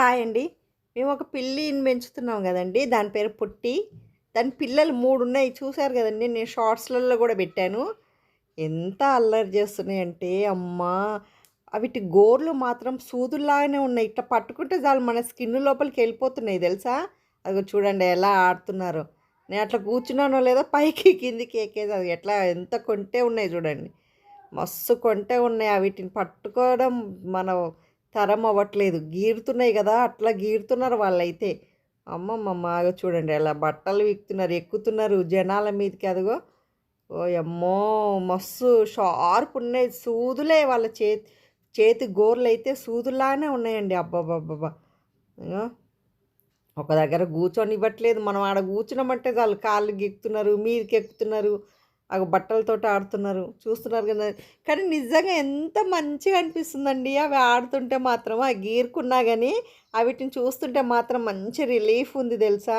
Hi అండి. మేము ఒక పిల్లిని పెంచుతున్నాం కదండి. దాని పేరు పుట్టి. దాని పిల్లలు మూడు ఉన్నాయి చూశారు కదండి. నేను షార్ట్స్లలో కూడా పెట్టాను. ఎంత అల్లరి చేస్తున్నాయి అంటే అమ్మా! అవిటి గోర్లు మాత్రం సూదుల్లాగానే ఉన్నాయి. ఇట్లా పట్టుకుంటే చాలు మన స్కిన్ లోపలికి వెళ్ళిపోతున్నాయి తెలుసా? అది చూడండి ఎలా ఆడుతున్నారు. నేను అట్లా కూర్చున్నానో లేదో పైకి కిందికి ఎక్కేది అది ఎట్లా ఎంత కొంటే ఉన్నాయి చూడండి. మస్తు కొంటే ఉన్నాయి. వీటిని పట్టుకోవడం మన తరం అవ్వట్లేదు గీరుతున్నాయి కదా అట్లా గీరుతున్నారు వాళ్ళైతే. అమ్మమ్మమ్మ చూడండి అలా బట్టలు విక్కుతున్నారు ఎక్కుతున్నారు జనాల మీదకి అదిగో. ఓ అమ్మో మస్తు షార్ప్ ఉన్నాయి సూదులే వాళ్ళ చేతి చేతి గోర్లు అయితే సూదులానే ఉన్నాయండి అబ్బాబ్బాబ్బా ఒక దగ్గర కూర్చొని ఇవ్వట్లేదు మనం ఆడ కూర్చున్నామంటే వాళ్ళు కాళ్ళు గెక్కుతున్నారు మీదకి ఎక్కుతున్నారు ఆ బట్టలతో ఆడుతున్నారు. చూస్తున్నారు కదా. కానీ నిజంగా ఎంత మంచిగా అనిపిస్తుందండి. అవి ఆడుతుంటే మాత్రం ఆ గీరుకున్నా కానీ వీటిని చూస్తుంటే మాత్రం మంచి రిలీఫ్ ఉంది తెలుసా?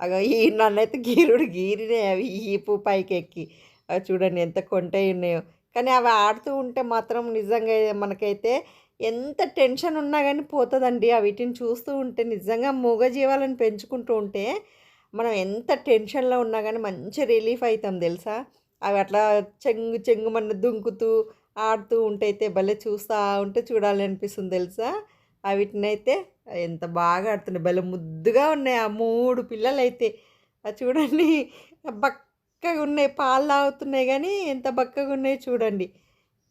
అగ ఈ నన్నైతే గీరుడు గీరినే అవి ఈపు పైకి ఎక్కి అవి చూడండి ఎంత కొంటే ఉన్నాయో. కానీ అవి ఆడుతూ ఉంటే మాత్రం నిజంగా మనకైతే ఎంత టెన్షన్ ఉన్నా కానీ పోతుందండి. ఆ వీటిని చూస్తూ ఉంటే నిజంగా మూగజీవాలను పెంచుకుంటూ ఉంటే మనం ఎంత టెన్షన్లో ఉన్నా కానీ మంచి రిలీఫ్ అవుతాం తెలుసా? అవి అట్లా చెంగు చెంగుమన్న దుంకుతూ ఆడుతూ ఉంటే అయితే భలే చూస్తూ ఉంటే చూడాలనిపిస్తుంది తెలుసా? అవిటినైతే ఎంత బాగా ఆడుతున్నాయి భలే ముద్దుగా ఉన్నాయి ఆ మూడు పిల్లలు అయితే అది చూడండి బక్కగా ఉన్నాయి. పాలు తాగుతున్నాయి కానీ ఎంత బక్కగా ఉన్నాయి చూడండి.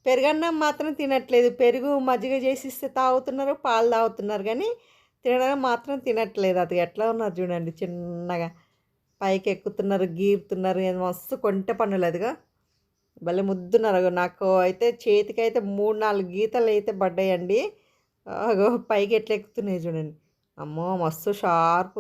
పెరుగన్నం మాత్రం తినట్లేదు. పెరుగు మజ్జిగ చేసిస్తే తాగుతున్నారు పాలు తాగుతున్నారు కానీ తినడం మాత్రం తినట్లేదు. అది ఎట్లా ఉన్నారు చూడండి చిన్నగా. పైకి ఎక్కుతున్నారు గీరుతున్నారు మస్తు కొంట పనులు అదిగా. భలే ముద్దున్నారు. నాకు అయితే చేతికి అయితే మూడు నాలుగు గీతలు అయితే పడ్డాయండి. పైకి ఎట్లా ఎక్కుతున్నాయి చూడండి. అమ్మో మస్తు షార్ప్